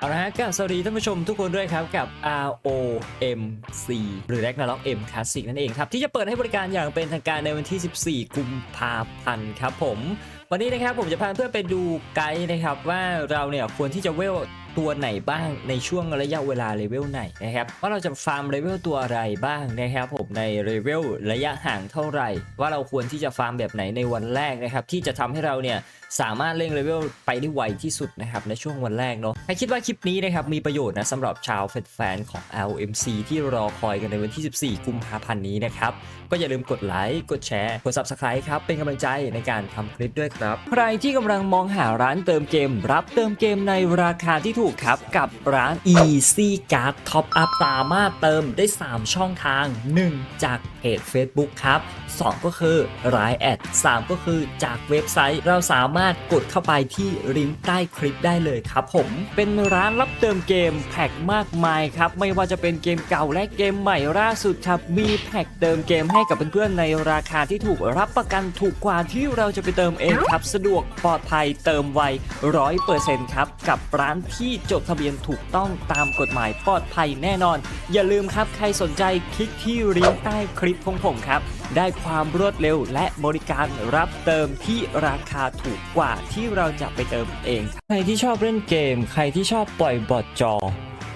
เอาละฮะก็สวัสดีท่านผู้ชมทุกคนด้วยครับกับ ROMC หรือ Ragnarok M Classic นั่นเองครับ ที่จะเปิดให้บริการอย่างเป็นทางการในวันที่ 14 กุมภาพันธ์ครับผม วันนี้นะครับผมจะพาเพื่อนไปดูไกด์นะครับ ว่าเราเนี่ยควรที่จะเวล ตัวไหนบ้างในช่วงระยะเวลาเลเวลไหนนะครับว่าเราจะฟาร์มเลเวลตัวอะไรบ้างนะครับผมในเลเวลระยะห่างเท่าไหร่ ว่าเราควรที่จะฟาร์มแบบไหนในวันแรกนะครับที่จะทำให้เราเนี่ยสามารถเร่งเลเวลไปได้ไวที่สุดนะครับในช่วงวันแรกเนาะใครคิดว่าคลิปนี้นะครับมีประโยชน์นะสำหรับชาวแฟนๆของ LMC ที่รอคอยกันในวันที่ 14 กุมภาพันธ์นี้นะครับก็อย่าลืมกดไลค์กดแชร์กด Subscribe ครับเป็นกำลังใจในการทำคลิปด้วยครับ ใครที่กำลังมองหาร้านเติมเกม รับเติมเกมในราคาที่ถูกครับกับร้าน Easy Card Top Up สามารถเติมได้ 3 ช่องทาง 1 จากเพจ Facebook ครับ 2 ก็คือ Line แอด 3 ก็คือจากเว็บไซต์เราสามารถกดเข้าไปที่ลิงก์ใต้คลิปได้เลยครับผม เป็นร้านรับเติมเกมแพ็กมากมายครับ ไม่ว่าจะเป็นเกมเก่าและเกมใหม่ล่าสุดครับ มีแพ็กเติมเกมให้กับเพื่อนๆในราคาที่ถูกรับประกันถูกกว่าที่เราจะไปเติมเองครับ สะดวกปลอดภัยเติมไวร้อยเปอร์เซ็นต์ครับกับร้านที่ที่จดทะเบียนถูกต้องตามกฎหมายปลอดภัยแน่นอน อย่าลืมครับใครสนใจคลิกที่ลิงก์ใต้คลิปของผมครับ ได้ความรวดเร็วและบริการรับเติมที่ราคาถูกกว่าที่เราจะไปเติมเอง ใครที่ชอบเล่นเกม ใครที่ชอบปล่อยบอทจอ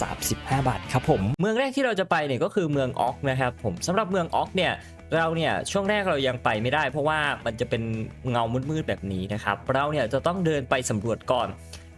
35 บาทครับผม เมืองแรกที่เราจะไปเนี่ยก็คือเมืองออกนะครับผมสำหรับเมืองออกเนี่ยเราเนี่ยช่วงแรกเรายังไปไม่ได้ เพราะว่ามันจะเป็นเงามืดๆแบบนี้นะครับเราเนี่ยจะต้องเดินไปสำรวจก่อน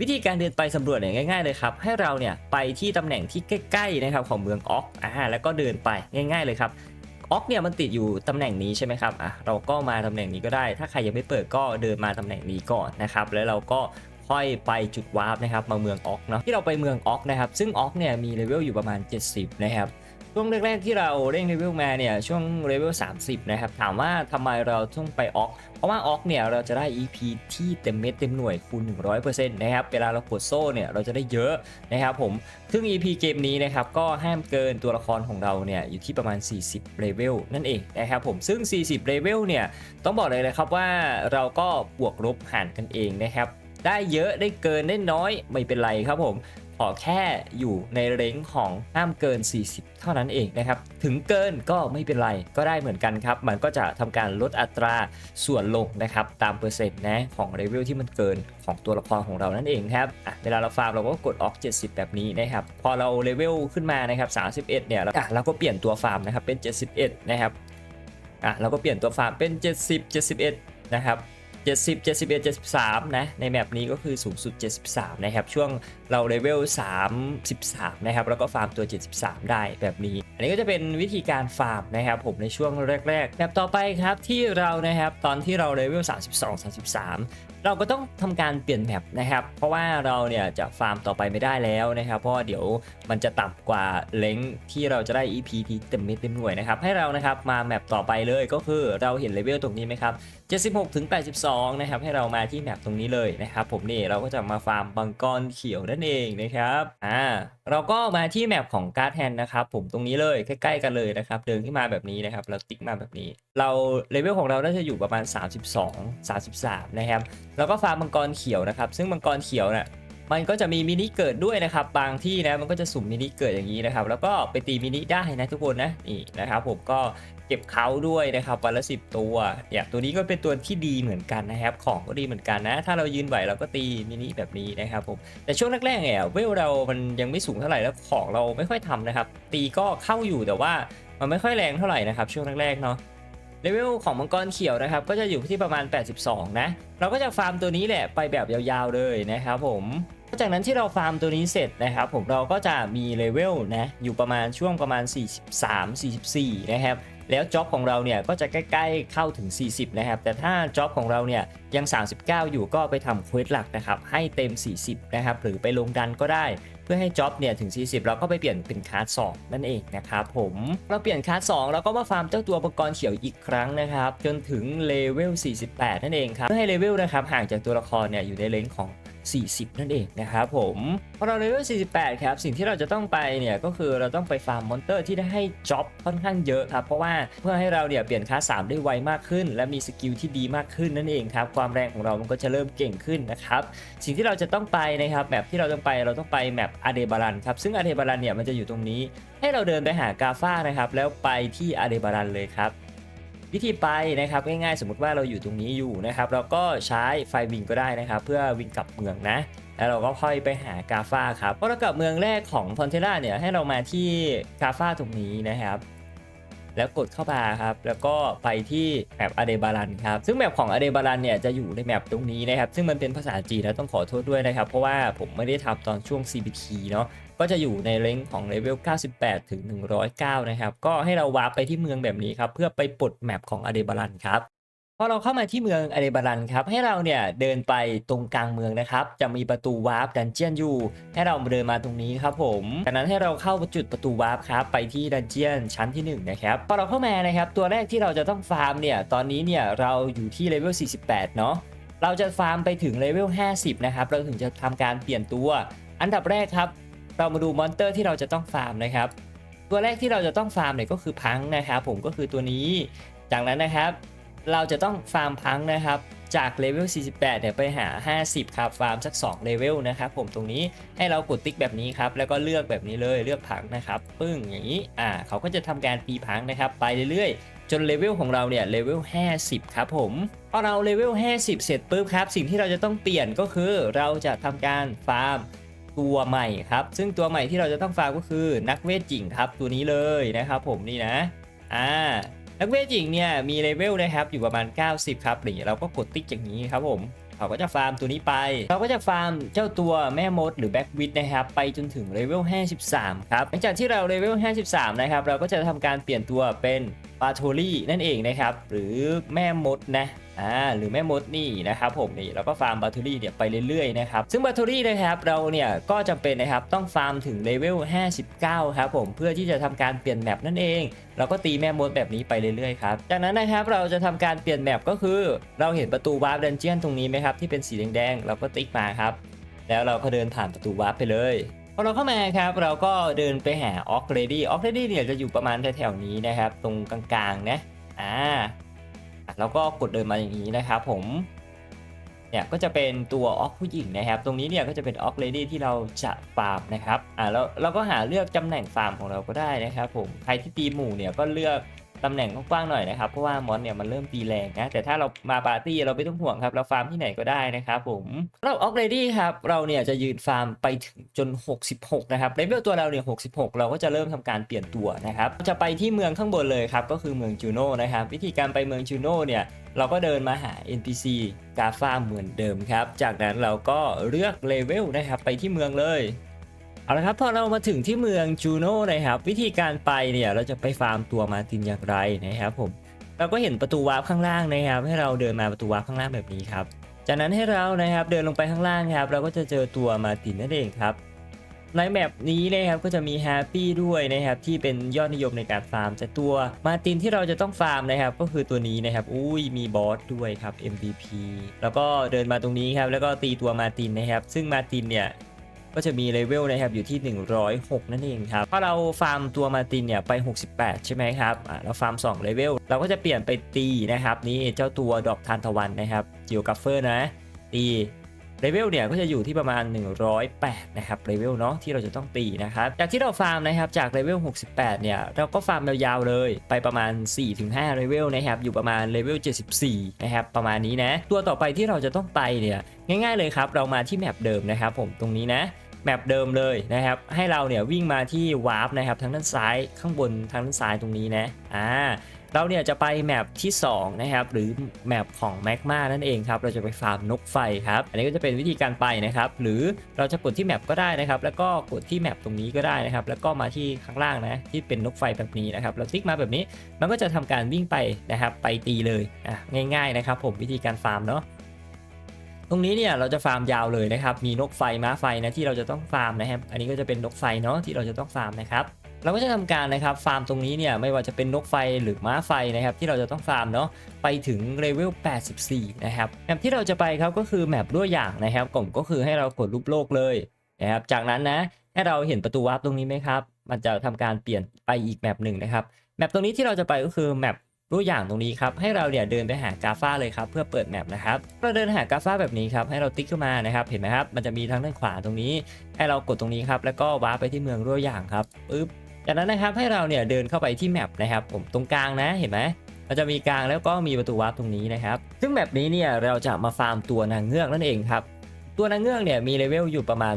วิธีการเดินไปสำรวจเนี่ยง่ายๆเลยครับให้เราเนี่ยไปที่ตำแหน่งที่ใกล้ๆนะครับของเมืองออกอ่าแล้วก็เดินไปง่าย ๆเลยครับออกเนี่ยมันติดอยู่ตำแหน่งนี้ใช่ไหมครับอะเราก็มาตำแหน่งนี้ก็ได้ ถ้าใครยังไม่เปิดก็เดินมาตำแหน่งนี้ก่อนนะครับแล้วเราก็ ค่อยไปจุดวาร์ปนะครับมาเมืองออกเนาะที่เราไปเมืองออกนะครับซึ่งออกเนี่ยมีเลเวลอยู่ประมาณ 70 นะครับช่วงแรกๆที่เราเร่งเลเวลมาเนี่ยช่วงเลเวล30 นะครับ ถามว่าทำไมเราต้องไปออก เพราะว่าออกเนี่ยเราจะได้ EP ที่เต็มเม็ดเต็มหน่วยคูณ 100%นะครับเวลาเรากดโซ่เนี่ยเราจะได้เยอะนะครับผมซึ่ง EP เกมนี้นะครับก็ห้ามเกินตัวละครของเราเนี่ยอยู่ที่ประมาณ 40เลเวลนั่นเองนะครับผมซึ่ง 40เลเวลเนี่ยต้องบอกเลยนะครับว่าเราก็บวกลบหารกันเองนะครับ ได้เยอะได้เกินได้น้อยไม่เป็นไรครับผมขอแค่อยู่ในเร้งของห้ามเกิน 40 เท่านั้นเองนะครับ ถึงเกินก็ไม่เป็นไรก็ได้เหมือนกันครับ มันก็จะทำการลดอัตราส่วนลงนะครับ ตามเปอร์เซ็นต์นะของเลเวลที่มันเกินของตัวละครของเรานั่นเองครับเวลาเราฟาร์มเราก็กดออก 70 แบบนี้นะครับ พอเราเลเวลขึ้นมานะครับ 31 เนี่ยเราเราก็เปลี่ยนตัวฟาร์มนะครับเป็น 71 นะครับอะเราก็เปลี่ยนตัวฟาร์มเป็น 70 71 นะครับ 70 71 73 นะ ในแมปนี้ก็คือสูงสุด 73 นะครับ ช่วงเราเลเวล 33 นะครับ แล้วก็ฟาร์มตัว 73 ได้แบบนี้ นนี้ก็จะเป็นวิธีการฟาร์มนะครับผมในช่วงแรก ๆ แบบต่อไปครับที่เรานะครับตอนที่เราเลเวล32 33 เราก็ต้องทำการเปลี่ยนแมปนะครับเพราะว่าเราเนี่ยจะฟาร์มต่อไปไม่ได้แล้วนะครับเพราะว่าเดี๋ยวมันจะต่ำกว่าเลงที่เราจะได้ EP ที่เต็มเม็ดเต็มหน่วยนะครับให้เรานะครับมาแมปต่อไปเลยก็คือเราเห็นเลเวลตรงนี้ไหมครับ76ถึง82นะครับให้เรามาที่แมปตรงนี้เลยนะครับผมนี่เราก็จะมาฟาร์มบังกรเขียวนั่นเองนะครับอ่าเราก็มาที่แมปของการ์ดแฮนนะครับผมตรงนี้เลยใกล้ๆกันเลยนะครับ เดินขึ้นมาแบบนี้นะครับเราติ๊กมาแบบนี้ เราเลเวลของเราน่าจะอยู่ประมาณ 32 33 นะครับ แล้วก็ฟาร์มมังกรเขียวนะครับ ซึ่งมังกรเขียวเนี่ยมันก็จะมีมินิเกิดด้วยนะครับ บางที่นะมันก็จะสุ่มมินิเกิดอย่างนี้นะครับ แล้วก็ไปตีมินิได้นะทุกคนนะนี่นะครับผมก็ ก็บเขาด้วยนะครับวันละสิตัวเนี่ยตัวนี้ก็เป็นตัวที่ดีเหมือนกันนะครับของก็ดีเหมือนกันนะ ถ้าเรายืนไหวเราก็ตีมินิแบบนี้นะครับผมแต่ช่วงแรกๆเนี่ยเวลเรามันยังไม่สูงเท่าไหร่แล้วของเราไม่ค่อยทำนะครับ ตีก็เข้าอยู่แต่ว่ามันไม่ค่อยแรงเท่าไหร่นะครับช่วงแรกๆเนาะเลเวลของมังกรเขียวนะครับก็จะอยู่ที่ประมาณ 82 นะ เราก็จะฟาร์มตัวนี้แหละไปแบบยาวๆเลยนะครับผมจากนั้นที่เราฟาร์มตัวนี้เสร็จนะครับผมเราก็จะมีเลเวลนะอยู่ประมาณช่วงประมาณ 43 44 นะครับ แล้วจ็อบของเราเนี่ยก็จะใกล้ๆเข้าถึง 40 นะครับ แต่ถ้าจ็อบของเราเนี่ยยัง 39 อยู่ก็ไปทำเควสหลักนะครับให้เต็ม 40 นะครับหรือไปลงดันก็ได้ พื่อให้จ็อบเนี่ยถึง 40 เราก็ไปเปลี่ยนเป็นคาร์ด2นั่นเองนะครับผมเราเปลี่ยนคาร์ด2เราก็มาฟาร์มเจ้าตัวอุปกรณ์เขียวอีกครั้งนะครับ จนถึงเลเวล 48 นั่นเองครับเพื่อให้เลเวลนะครับห่างจากตัวละครเนี่ยอยู่ในเลนของ40 นั่นเองนะครับผมพอเราเลเวล 48 ครับ สิ่งที่เราจะต้องไปเนี่ยก็คือเราต้องไปฟาร์มมอนเตอร์ที่ได้ให้จ็อบค่อนข้างเยอะครับเพราะว่าเพื่อให้เราเนี่ยเปลี่ยนคลา3 ได้ไวมากขึ้น และมีสกิลที่ดีมากขึ้นนั่นเองครับความแรงของเรามันก็จะเริ่มเก่งขึ้นนะครับสิ่งที่เราจะต้องไปนะครับแมปที่เราต้องไปเราต้องไปแมปอเดบารันครับซึ่งอเดบารันเนี่ยมันจะอยู่ตรงนี้ ให้เราเดินไปหากาฟ้านะครับแล้วไปที่อเดบารันเลยครับวิธีไปนะครับง่ายๆสมมติว่าเราอยู่ตรงนี้อยู่นะครับเราก็ใช้ไฟวิ่งก็ได้นะครับ เพื่อวิ่งกลับเมืองนะ แล้วเราก็ค่อยไปหากาฟ้าครับพอเรากลับเมืองแรกของพอนเทล่าเนี่ยให้เรามาที่กาฟ้าตรงนี้นะครับ แล้วกดเข้ามาครับ แล้วก็ไปที่แมปอเดบารันครับ ซึ่งแมปของอเดบารันเนี่ยจะอยู่ในแมปตรงนี้นะครับ ซึ่งมันเป็นภาษาจีนนะต้องขอโทษด้วยนะครับ เพราะว่าผมไม่ได้ทำตอนช่วง CBT เนาะ ก็จะอยู่ในเลนของเลเวล 98 ถึง 109 นะครับ ก็ให้เราวาร์ปไปที่เมืองแบบนี้ครับ เพื่อไปปลดแมปของอเดบารันครับ อเราเข้ามาที่เมืองอเดบารันครับ ให้เราเนี่ยเดินไปตรงกลางเมืองนะครับ จะมีประตูวาร์ปดันเจียนอยู่ ให้เราเดินมาตรงนี้ครับผมจากนั้นให้เราเข้าจุดประตูวาร์ปครับไปที่ดันเจียนชั้นที่1นะครับพอเราเข้ามานะครับตัวแรกที่เราจะต้องฟาร์มเนี่ยตอนนี้เนี่ยเราอยู่ที่เลเวล48 เนาะเราจะฟาร์มไปถึงเลเวล50 นะครับเราถึงจะทำการเปลี่ยนตัว อันดับแรกครับ เรามาดูมอนเตอร์ที่เราจะต้องฟาร์มนะครับ ตัวแรกที่เราจะต้องฟาร์มเนี่ยก็คือพังนะครับผมก็คือตัวนี้ จากนั้นนะครับ เราจะต้องฟาร์มพังนะครับ จากเลเวล 48 เนี่ยไปหา 50 ครับ ฟาร์มสัก 2 เลเวลนะครับ ผมตรงนี้ให้เรากดติ๊กแบบนี้ครับ แล้วก็เลือกแบบนี้เลย เลือกพังนะครับ ปึ้ง อย่างนี้ อ่า เขาก็จะทำการตีพังนะครับ ไปเรื่อยๆ จนเลเวลของเราเนี่ย เลเวล 50 ครับผมพอเราเลเวล 50 เสร็จปุ๊บครับ สิ่งที่เราจะต้องเปลี่ยนก็คือเราจะทำการฟาร์มตัวใหม่ครับ ซึ่งตัวใหม่ที่เราจะต้องฟาร์มก็คือนักเวทหญิงครับ ตัวนี้เลยนะครับผมนี่นะ อ่า นักเวทหญิงเนี่ยมีเลเวลนะครับอยู่ประมาณ 90 ครับหรือเราก็กดติ๊กอย่างนี้ครับผมเขาก็จะฟาร์มตัวนี้ไป เราก็จะฟาร์มเจ้าตัวแม่มดหรือแบ็กวิดนะครับ ไปจนถึงเลเวล 53 ครับ หลังจากที่เราเลเวล 53 นะครับ เราก็จะทำการเปลี่ยนตัวเป็นปาโทลี่นั่นเองนะครับ หรือแม่มดนะ อ่าหรือแม่มดนี่นะครับผมนี่เราก็ฟาร์มบาทูรี่เนี่ยไปเรื่อยๆนะครับซึ่งบาทูรี่นะครับเราเนี่ยก็จำเป็นนะครับต้องฟาร์มถึงเลเวล 59 ครับผมเพื่อที่จะทำการเปลี่ยนแมปนั่นเอง เราก็ตีแม่มดแบบนี้ไปเรื่อยๆครับจากนั้นนะครับเราจะทำการเปลี่ยนแมปก็คือ เราเห็นประตูวาร์ปดันเจียนตรงนี้ไหมครับที่เป็นสีแดงๆเราก็ติ๊กมาครับ แล้วเราก็เดินผ่านประตูวาร์ปไปเลยพอเราเข้ามาครับเราก็เดินไปหาออกเรดี้ออกเรดี้เนี่ยจะอยู่ประมาณแถวๆนี้นะครับ ตรงกลางๆนะอ่า แล้วก็กดเดินมาอย่างนี้นะครับผมเนี่ยก็จะเป็นตัวออกผู้หญิงนะครับ ตรงนี้เนี่ยก็จะเป็นออกเลดี้ที่เราจะฟาร์มนะครับอ่าแล้วเราก็หาเลือกตำแหน่งฟาร์มของเราก็ได้นะครับผมใครที่ตีหมู่เนี่ยก็เลือก ตำแหน่งกว้างๆหน่อยนะครับเพราะว่ามอนเนี่ยมันเริ่มตีแรงนะแต่ถ้าเรามาปาร์ตี้เราไม่ต้องห่วงครับ เราฟาร์มที่ไหนก็ได้นะครับผมเราออกเลดี้ครับเราเนี่ยจะยืนฟาร์มไปถึงจน 66 นะครับเลเวลตัวเราเนี่ย66 เราก็จะเริ่มทำการเปลี่ยนตัวนะครับจะไปที่เมืองข้างบนเลยครับก็คือเมืองจูโน่นะครับวิธีการไปเมืองจูโน่เนี่ยเราก็เดินมาหา NPC กาฟ้าเหมือนเดิมครับ จากนั้นเราก็เลือกเลเวลนะครับไปที่เมืองเลย เอาละครับพอเรามาถึงที่เมืองจูโน่นะครับ วิธีการไปเนี่ยเราจะไปฟาร์มตัวมาตินอย่างไรนะครับผมเราก็เห็นประตูวาร์ปข้างล่างนะครับ ให้เราเดินมาประตูวาร์ปข้างล่างแบบนี้ครับจากนั้นให้เรานะครับเดินลงไปข้างล่างครับ เราก็จะเจอตัวมาตินนั่นเองครับในแมปนี้นะครับก็จะมีแฮปปี้ด้วยนะครับที่เป็นยอดนิยมในการฟาร์มแต่ตัวมาตินที่เราจะต้องฟาร์มนะครับ ก็คือตัวนี้นะครับอุ้ยมีบอสด้วยครับ MVP แล้วก็เดินมาตรงนี้ครับแล้วก็ตีตัวมาตินนะครับ ซึ่งมาตินเนี่ย ก็จะมีเลเวลนะครับอยู่ที่ 106 นั่นเองครับพอเราฟาร์มตัวมาตินเนี่ยไป 68 ใช่ไหมครับเราฟาร์ม 2 เลเวล เราก็จะเปลี่ยนไปตีนะครับนี่เจ้าตัวดอกทานตะวันนะครับจิวกัฟเฟอร์นะตี เลเวลเนี่ยก็จะอยู่ที่ประมาณ 108 นะครับเลเวลเนาะที่เราจะต้องตีนะครับจากที่เราฟาร์มนะครับจากเลเวล 68 เนี่ยเราก็ฟาร์มยาวๆเลยไปประมาณ 4-5เลเวลนะครับอยู่ประมาณเลเวล 74 นะครับประมาณนี้นะตัวต่อไปที่เราจะต้องไปเนี่ยง่ายๆเลยครับเรามาที่แมปเดิมนะครับผมตรงนี้นะแมปเดิมเลยนะครับ ให้เราเนี่ยวิ่งมาที่วาร์ปนะครับทางด้านซ้ายข้างบนทางด้านซ้ายตรงนี้นะ อ่า เราเนี่ยจะไปแมปที่ 2 นะครับ หรือแมปของแมกมานั่นเองครับ เราจะไปฟาร์มนกไฟครับ อันนี้ก็จะเป็นวิธีการไปนะครับ หรือเราจะกดที่แมปก็ได้นะครับ แล้วก็กดที่แมปตรงนี้ก็ได้นะครับ แล้วก็มาที่ข้างล่างนะที่เป็นนกไฟแบบนี้นะครับ เราคลิกมาแบบนี้ มันก็จะทำการวิ่งไปนะครับ ไปตีเลยอะง่าย ๆนะครับ ผมวิธีการฟาร์มเนาะตรงนี้เนี่ยเราจะฟาร์มยาวเลยนะครับ มีนกไฟม้าไฟนะที่เราจะต้องฟาร์มนะครับ อันนี้ก็จะเป็นนกไฟเนาะที่เราจะต้องฟาร์มนะครับ เราก็จะทำการนะครับฟาร์มตรงนี้เนี่ยไม่ว่าจะเป็นนกไฟหรือม้าไฟนะครับที่เราจะต้องฟาร์มเนาะไปถึงเลเวล 84 นะครับแมปที่เราจะไปครับก็คือแมปด้วอย่างนะครับผมก็คือให้เรากดรูปโลกเลยนะครับจากนั้นนะให้เราเห็นประตูวาร์ปตรงนี้ไหมครับ มันจะทำการเปลี่ยนไปอีกแมปหนึ่งนะครับแมปตรงนี้ที่เราจะไปก็คือแมปตัวอย่างตรงนี้ครับให้เราเนี่ยเดินไปหากาฟ้าเลยครับเพื่อเปิดแมปนะครับเราเดินหากาฟ้าแบบนี้ครับให้เราติ๊กขึ้นมานะครับเห็นไหมครับมันจะมีทางด้านขวาตรงนี้ ให้เรากดตรงนี้ครับแล้วก็วาร์ปไปที่เมืองตัวอย่างครับปึ๊บ จากนั้นนะครับให้เราเนี่ยเดินเข้าไปที่แมปนะครับผมตรงกลางนะเห็นไหมมันจะมีกลางแล้วก็มีประตูวาร์ปตรงนี้นะครับ ซึ่งแมปนี้เนี่ยเราจะมาฟาร์มตัวนางเงือกนั่นเองครับตัวนางเงือกเนี่ยมีเลเวลอยู่ประมาณ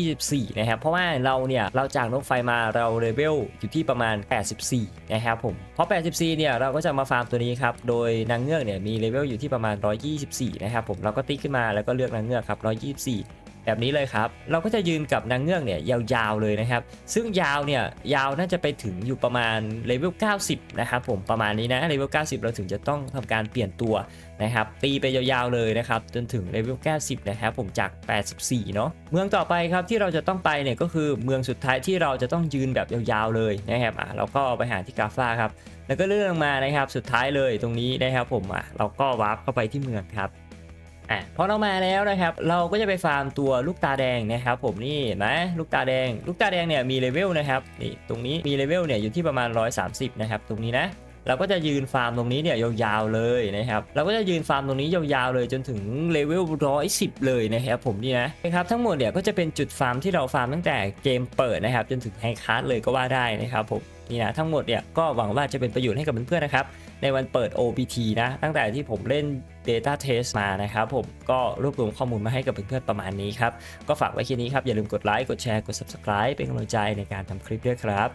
124 นะครับ เพราะว่าเราเนี่ยเราจากนกไฟมาเราเลเวลอยู่ที่ประมาณ 84 นะครับผมเพราะ84 เนี่ยเราก็จะมาฟาร์มตัวนี้ครับ โดยนางเงือกเนี่ยมีเลเวลอยู่ที่ประมาณ 124 นะครับผมเราก็ติ๊กขึ้นมาแล้วก็เลือกนางเงือกครับ 124 แบบนี้เลยครับ เราก็จะยืนกับนางเงือกเนี่ยยาวๆเลยนะครับ ซึ่งยาวเนี่ยยาวน่าจะไปถึงอยู่ประมาณเลเวล 90 นะครับผมประมาณนี้นะเลเวล 90 เราถึงจะต้องทำการเปลี่ยนตัวนะครับ ตีไปยาวๆเลยนะครับ จนถึงเลเวล 90 นะครับผมจาก 84 เนาะเมืองต่อไปครับที่เราจะต้องไปเนี่ยก็คือเมืองสุดท้ายที่เราจะต้องยืนแบบยาวๆเลยนะครับอะเราก็ไปหาที่กาฟ้าครับแล้วก็เลื่อนลงมานะครับสุดท้ายเลยตรงนี้นะครับผมอะเราก็วาร์ปเข้าไปที่เมืองครับ อะพอเรามาแล้วนะครับ เราก็จะไปฟาร์มตัวลูกตาแดงนะครับ ผมนี่นะลูกตาแดง ลูกตาแดงเนี่ยมีเลเวลนะครับนี่ตรงนี้มีเลเวลเนี่ยอยู่ที่ประมาณ 130 นะครับ ตรงนี้นะ เราก็จะยืนฟาร์มตรงนี้เนี่ยยาวๆเลยนะครับเราก็จะยืนฟาร์มตรงนี้ยาวๆเลยจนถึงเลเวล110เลยนะครับผมนี่นะนะครับทั้งหมดเนี่ยก็จะเป็นจุดฟาร์มที่เราฟาร์มตั้งแต่เกมเปิดนะครับจนถึงไฮคาร์ดเลยก็ว่าได้นะครับผมนี่นะทั้งหมดเนี่ยก็หวังว่าจะเป็นประโยชน์ให้กับเพื่อนๆนะครับในวันเปิด OPT นะ ตั้งแต่ที่ผมเล่น Data Test มานะครับผมก็รวบรวมข้อมูลมาให้กับเพื่อนๆประมาณนี้ครับ ก็ฝากไว้แค่นี้ครับ อย่าลืมกดไลค์กดแชร์กด Subscribe เป็นกำลังใจในการทำคลิปด้วยครับ